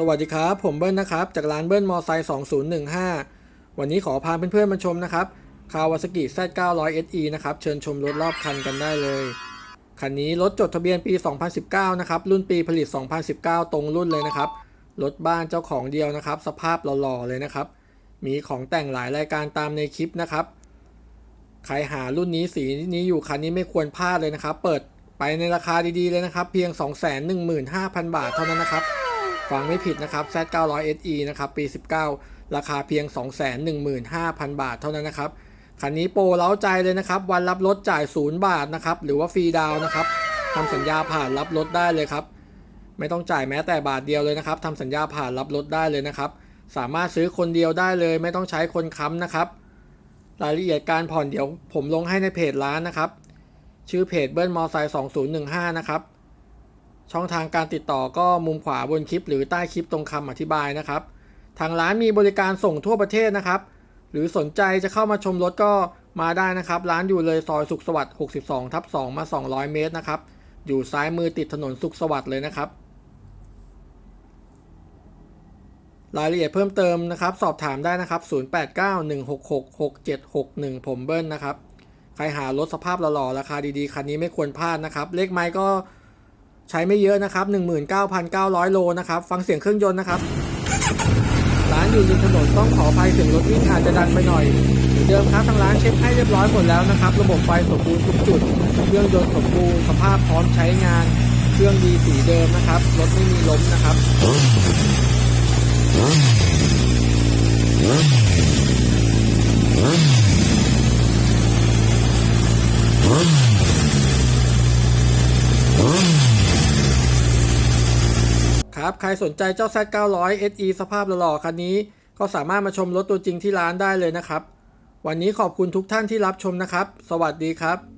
สวัสดีครับ ผมเบิ้ลนะครับ จากร้านเบิ้ลมอไซค์2015 วันนี้ขอพาเพื่อนๆมาชมนะครับคาวาสกิ Z900 SE นะครับ เชิญชมรถรอบคันกันได้เลย คันนี้รถจดทะเบียนปี 2019 นะครับ รุ่นปีผลิต 2019 ตรงรุ่นเลยนะครับ รถบ้านเจ้าของเดียวนะครับ สภาพหล่อๆเลยนะครับ มีของแต่งหลายรายการตามในคลิปนะครับ ใครหารุ่นนี้สีนี้อยู่คันนี้ไม่ควรพลาดเลยนะครับ เปิดไปในราคาดีๆเลยนะครับ เพียง 215,000 บาทเท่านั้นนะครับ ฟังไม่ผิดนะครับ Z900 SE นะครับปี 19 ราคาเพียง 215,000 บาทเท่านั้นนะครับคันนี้โปรเล้าใจเลยนะครับ วันรับรถจ่าย 0 บาทนะครับ หรือว่าฟรีดาวนะครับทำสัญญาผ่านรับรถได้เลยครับ ไม่ต้องจ่ายแม้แต่บาทเดียวเลยนะครับทำสัญญาผ่านรับรถได้เลยนะครับ สามารถซื้อคนเดียวได้เลย ไม่ต้องใช้คนค้ำนะครับ รายละเอียดการผ่อนเดี๋ยวผมลงให้ในเพจร้านนะครับ ชื่อเพจเบิ้ลมอไซค์2015 นะครับ ช่องทางการติดต่อก็มุมขวาบนคลิป หรือใต้คลิปตรงคำอธิบายนะครับ ทางร้านมีบริการส่งทั่วประเทศนะครับ หรือสนใจจะเข้ามาชมรถก็มาได้นะครับ ร้านอยู่เลยซอยสุขสวัสดิ์ 62 ทับ 2 มา 200 เมตรนะครับ อยู่ซ้ายมือติดถนนสุขสวัสดิ์เลยนะครับ รายละเอียดเพิ่มเติมนะครับ สอบถามได้นะครับ 0891666761 ผมเบิ้ลนะครับ ใครหารถสภาพหล่อๆราคาดีๆ คันนี้ไม่ควรพลาดนะครับ เลขไม้ก็ ใช้ไม่เยอะนะครับ 19,900 โลนะครับ ฟังเสียงเครื่องยนต์นะครับ ร้านอยู่ริมถนนต้องขออภัยเสียงรถวิ่งอาจจะดังไปหน่อยเหมือนเดิมครับทางร้านเช็คให้เรียบร้อยหมดแล้วนะครับ ระบบไฟสมบูรณ์ทุกจุด เครื่องยนต์สมบูรณ์สภาพพร้อมใช้งาน เครื่องดีสีเดิมนะครับ รถไม่มีล้มนะครับ ครับ ใครสนใจเจ้า Z900 SE สภาพหล่อๆคันนี้ ก็สามารถมาชมรถตัวจริงที่ร้านได้เลยนะครับ วันนี้ขอบคุณทุกท่านที่รับชมนะครับ สวัสดีครับ